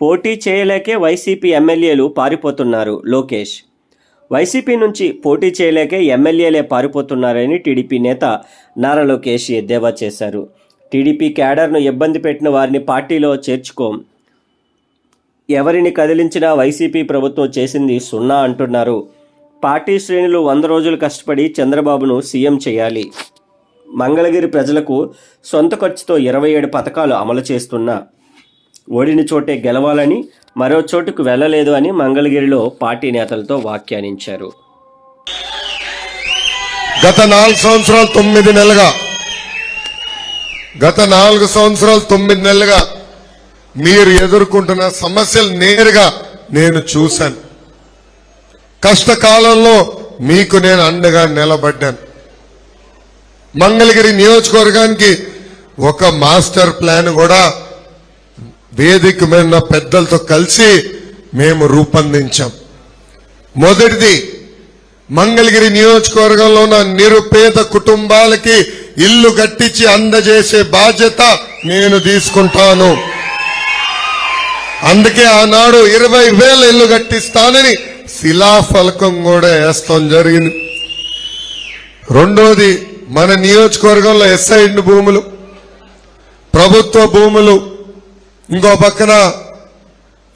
పోటీ చేయలేకే వైసీపీ ఎమ్మెల్యేలు పారిపోతున్నారు. లోకేష్ వైసీపీ నుంచి పోటీ చేయలేకే ఎమ్మెల్యేలే పారిపోతున్నారని టీడీపీ నేత నారా లోకేష్ ఎద్దేవా చేశారు. టీడీపీ క్యాడర్ను ఇబ్బంది పెట్టిన వారిని పార్టీలో చేర్చుకోం ఎవరిని కదిలించినా వైసీపీ ప్రభుత్వం చేసింది సున్నా అంటున్నారు. పార్టీ శ్రేణులు వంద రోజులు కష్టపడి చంద్రబాబును సీఎం చేయాలి. మంగళగిరి ప్రజలకు సొంత ఖర్చుతో ఇరవై ఏడు పథకాలు అమలు చేస్తున్నా ఓడిన చోటే గెలవాలని మరో చోటుకు వెళ్ళలేదు అని మంగళగిరిలో పార్టీ నేతలతో వ్యాఖ్యానించారు. గత నాలుగు సంవత్సరాలు తొమ్మిది నెలలుగా గత నాలుగు సంవత్సరాలు తొమ్మిది నెలలుగా మీరు ఎదుర్కొంటున్న సమస్యలు నేరుగా నేను చూశాను. కష్టకాలంలో మీకు నేను అండగా నిలబడ్డాను. మంగళగిరి నియోజకవర్గానికి ఒక మాస్టర్ ప్లాన్ కూడా వేదిక మీద ఉన్న పెద్దలతో కలిసి మేము రూపొందించాం. మొదటిది మంగళగిరి నియోజకవర్గంలో ఉన్న నిరుపేద కుటుంబాలకి ఇల్లు కట్టించి అందజేసే బాధ్యత నేను తీసుకుంటాను. అందుకే ఆనాడు ఇరవై వేల ఇల్లు కట్టిస్తానని శిలాఫలకం కూడా వేస్తాం జరిగింది. రెండోది మన నియోజకవర్గంలో ఎస్ఐడ్ భూములు ప్రభుత్వ భూములు ఇంకో పక్కన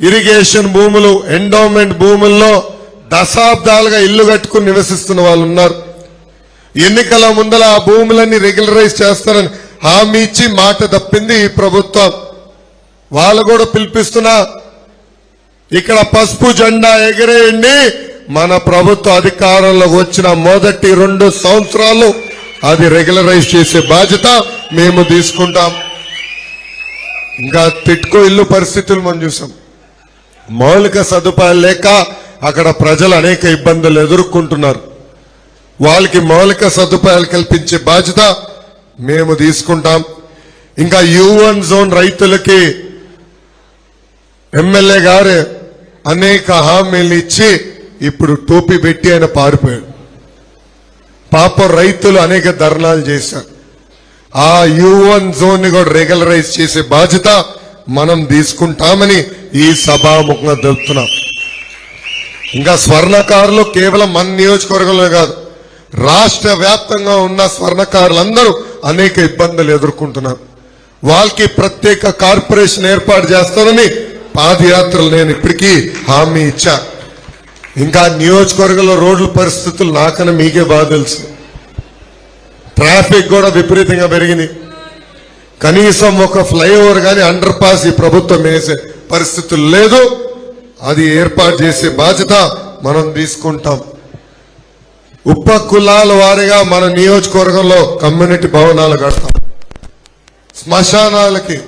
ఇరిగేషన్ భూములు ఎండోమెంట్ భూముల్లో దశాబ్దాలుగా ఇల్లు కట్టుకుని నివసిస్తున్న వాళ్ళు ఉన్నారు. ఎన్నికల ముందల ఆ భూములన్నీ రెగ్యులరైజ్ చేస్తారని హామీ ఇచ్చి మాట తప్పింది ఈ ప్రభుత్వం. వాళ్ళు కూడా పిలిపిస్తున్నా ఇక్కడ పసుపు జెండా ఎగిరేయండి మన ప్రభుత్వ అధికారంలోకి వచ్చిన మొదటి రెండు సంవత్సరాలు అది రెగ్యులరైజ్ చేసే బాధ్యత మేము తీసుకుంటాం. ఇంకా తిట్టుకో ఇల్లు పరిస్థితులు మనం చూసాం. మౌలిక సదుపాయాలు లేక అక్కడ ప్రజలు అనేక ఇబ్బందులు ఎదుర్కొంటున్నారు. వాళ్ళకి మౌలిక సదుపాయాలు కల్పించే బాధ్యత మేము తీసుకుంటాం. ఇంకా యువన్ జోన్ రైతులకి ఎమ్మెల్యే గారు అనేక హామీలు ఇచ్చి ఇప్పుడు టోపీ పెట్టి ఆయన పారిపోయాడు. పాప రైతులు అనేక ధర్నాలు చేశారు. ఆ యువన్ జోన్ని కూడా రెగ్యులరైజ్ చేసే బాధ్యత మనం తీసుకుంటామని ఈ సభాముఖంగా తెలుపుతున్నాం. ఇంకా స్వర్ణకారులు కేవలం మన నియోజకవర్గంలో కాదు రాష్ట్ర వ్యాప్తంగా ఉన్న స్వర్ణకారులందరూ అనేక ఇబ్బందులు ఎదుర్కొంటున్నారు. వాళ్ళకి ప్రత్యేక కార్పొరేషన్ ఏర్పాటు చేస్తానని పాదయాత్రలు నేను ఇప్పటికీ హామీ ఇచ్చా. ఇంకా నియోజకవర్గంలో రోడ్ల పరిస్థితులు నాకన్నా మీకే బాగా తెలుసు. ట్రాఫిక్ కూడా విపరీతంగా పెరిగింది. కనీసం ఒక ఫ్లైఓవర్ కానీ అండర్ పాస్ ఈ ప్రభుత్వం వేసే పరిస్థితులు లేదు. అది ఏర్పాటు చేసే బాధ్యత మనం తీసుకుంటాం. ఉప కులాల వారిగా మన నియోజకవర్గంలో కమ్యూనిటీ భవనాలు కడతాం. శ్మశానాలకి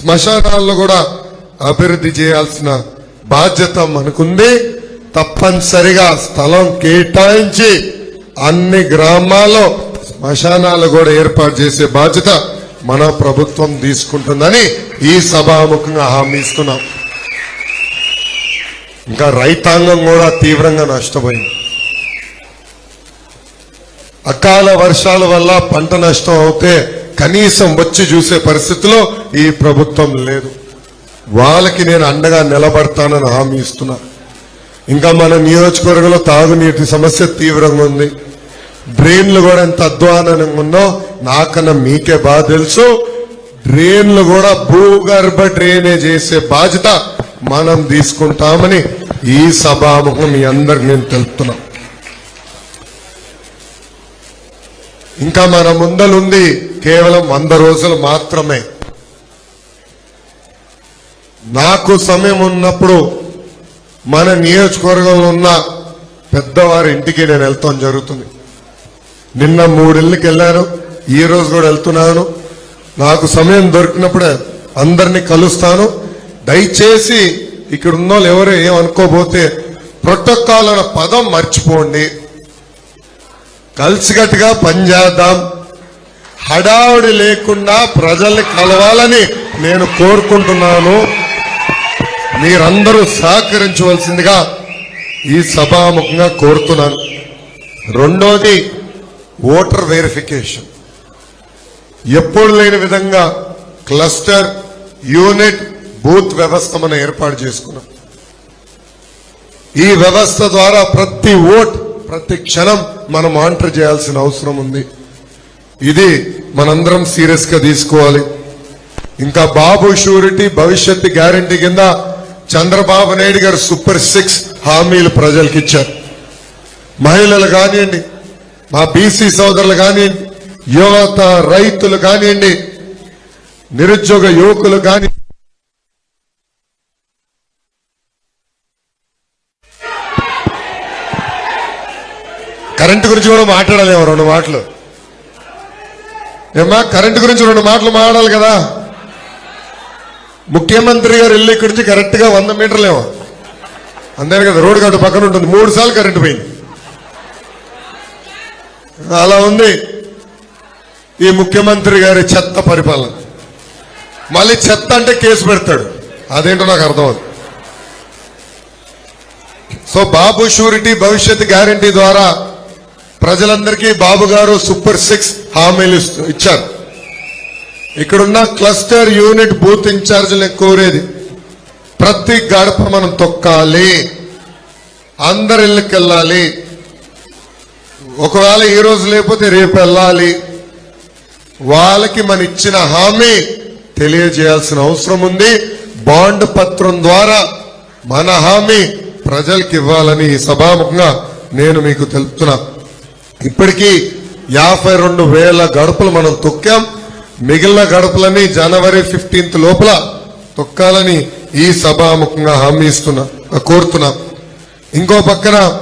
శ్మశానాల్లో కూడా అభివృద్ధి చేయాల్సిన బాధ్యత మనకుంది. తప్పనిసరిగా స్థలం కేటాయించి అన్ని గ్రామాల్లో శ్మశానాలు కూడా ఏర్పాటు చేసే బాధ్యత మన ప్రభుత్వం తీసుకుంటుందని ఈ సభాముఖంగా హామీ ఇస్తున్నాం. ఇంకా రైతాంగం కూడా తీవ్రంగా నష్టపోయింది. అకాల వర్షాల వల్ల పంట నష్టం అవుతే కనీసం వచ్చి చూసే పరిస్థితిలో ఈ ప్రభుత్వం లేదు. వాళ్ళకి నేను అండగా నిలబడతానని హామీ ఇస్తున్నా. ఇంకా మన నియోజకవర్గంలో తాగునీటి సమస్య తీవ్రంగా ఉంది. డ్రైన్లు కూడా ఎంత అధ్వానంగా ఉందో నాకన్నా మీకే బాగా తెలుసు. డ్రైన్లు కూడా భూగర్భ డ్రైనేజ్ చేసే బాధ్యత మనం తీసుకుంటామని ఈ సభాముఖం మీ అందరికి నేను తెలుపుతున్నా. ఇంకా మన ముందలుంది కేవలం వంద రోజులు మాత్రమే. నాకు సమయం ఉన్నప్పుడు మన నియోజకవర్గంలో ఉన్న పెద్దవారి ఇంటికి నేను వెళ్తాం జరుగుతుంది. నిన్న మూడిళ్ళకి వెళ్ళాను ఈ రోజు కూడా వెళ్తున్నాను. నాకు సమయం దొరికినప్పుడే అందరినీ కలుస్తాను. దయచేసి ఇక్కడ ఉన్న వాళ్ళు ఎవరు ఏమనుకోబోతే ప్రోటోకాల్ అన్న పదం మర్చిపోండి. కలిసికట్టుగా పనిచేద్దాం హడావుడి లేకుండా ప్రజల్ని కలవాలని నేను కోరుకుంటున్నాను. మీరందరూ సహకరించవలసిందిగా ఈ సభాముఖంగా కోరుతున్నాను. రెండోది ఓటర్ వెరిఫికేషన్. ఎప్పుడు లేని విధంగా క్లస్టర్ యూనిట్ బూత్ వ్యవస్థ మనం ఏర్పాటు చేసుకున్నాం. ఈ వ్యవస్థ ద్వారా ప్రతి ఓట్ ప్రతి క్షణం మనం మానిటర్ చేయాల్సిన అవసరం ఉంది. ఇది మనందరం సీరియస్గా తీసుకోవాలి. ఇంకా బాబు షూరిటీ భవిష్యత్తు గ్యారంటీ కింద చంద్రబాబు నాయుడు గారు సూపర్ సిక్స్ హామీలు ప్రజలకు ఇచ్చారు మహిళలు కానివ్వండి మా బీసీ సోదరులు కానివ్వండి యువత రైతులు కానివ్వండి నిరుద్యోగ యువకులు కాని కరెంటు గురించి కూడా మాట్లాడలేము రెండు మాటలు. ఏమా కరెంటు గురించి రెండు మాటలు మాట్లాడాలి కదా. ముఖ్యమంత్రి గారు వెళ్ళి ఇక్కడి నుంచి కరెక్ట్గా వంద మీటర్లేమో. అంతే కదా రోడ్డు గట్టు పక్కన ఉంటుంది. మూడు సార్లు కరెంటు పోయింది. అలా ఉంది. ఈ ముఖ్యమంత్రి గారి చెత్త పరిపాలన. మళ్ళీ చెత్త అంటే కేసు పెడతాడు. అదేంటో నాకు అర్థమవుతుంది. సో బాబు షూరిటీ భవిష్యత్ గ్యారంటీ ద్వారా ప్రజలందరికీ బాబు గారు సూపర్ సిక్స్ హామీలు ఇచ్చారు. ఇక్కడున్న క్లస్టర్ యూనిట్ బూత్ ఇన్ఛార్జీలను కోరేది ప్రతి గడప మనం తొక్కాలి. అందరి ఇళ్ళకి వెళ్ళాలి ఒకవేళ ఈరోజు లేకపోతే రేపు వెళ్ళాలి. వాళ్ళకి మన ఇచ్చిన హామీ తెలియజేయాల్సిన అవసరం ఉంది. బాండ్ పత్రం ద్వారా మన హామీ ప్రజలకు ఇవ్వాలని ఈ సభాముఖంగా నేను మీకు తెలుపుతున్నా. ఇప్పటికీ యాభై రెండు వేల గడుపులు మనం తొక్కాం. మిగిలిన గడుపులని జనవరి ఫిఫ్టీన్త్ లోపల తొక్కాలని ఈ సభాముఖంగా హామీ ఇస్తున్నా కోరుతున్నా. ఇంకో పక్కన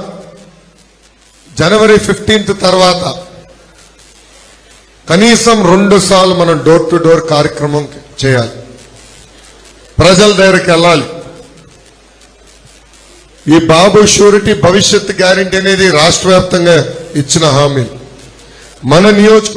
జనవరి ఫిఫ్టీన్త్ తర్వాత కనీసం రెండు సార్లు మనం డోర్ టు డోర్ కార్యక్రమం చేయాలి. ప్రజల దగ్గరికి వెళ్ళాలి. ఈ బాబు షూరిటీ భవిష్యత్ గ్యారంటీ అనేది రాష్ట్ర వ్యాప్తంగా ఇచ్చిన హామీ. మన నియోజక